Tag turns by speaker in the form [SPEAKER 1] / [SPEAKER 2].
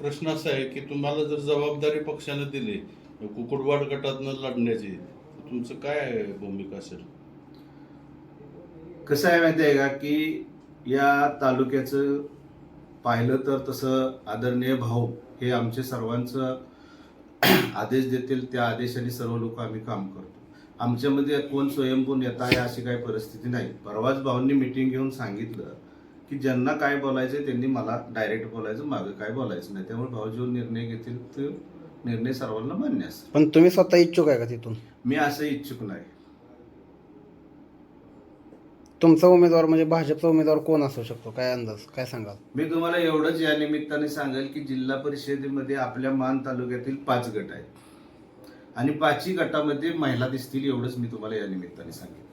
[SPEAKER 1] प्रश्न असा आहे की तुम्हाला जर जबाबदारी पक्षाने दिली कुकुडवाड गटातनं लढण्याची तुमचं काय भूमिका असेल?
[SPEAKER 2] कसं आहे माहिती आहे का की या तालुक्याचं पाहिलं तर तसं आदरणीय भाऊ हे आमचे सर्वांचं आदेश देतील त्या आदेशाने सर्व लोक आम्ही काम करतो. आमच्यामध्ये कोण स्वयंभू नेता आहे अशी काही परिस्थिती नाही. परवाच भाऊंनी मिटिंग घेऊन सांगितलं की ज्यांना काय बोलायचं त्यांनी मला डायरेक्ट बोलायचं मागं काय बोलायचं नाही. त्यामुळे भाऊ जो निर्णय घेतील तो निर्णय सर्वांना मान्य असेल
[SPEAKER 3] पण तुम्ही स्वतः इच्छुक आहे का तिथून?
[SPEAKER 2] मी असं इच्छुक नाही.
[SPEAKER 3] तुमचा उमेदवार म्हणजे भाजपचा उमेदवार कोण असू शकतो? काय अंदाज? काय सांगाल?
[SPEAKER 2] मी तुम्हाला एवढंच या निमित्ताने सांगेल की जिल्हा परिषदेमध्ये आपल्या मान तालुक्यातील पाच गट आहेत. आणि पाचही गटामध्ये महिला दिसतील एवढंच मी तुम्हाला या निमित्ताने सांगेल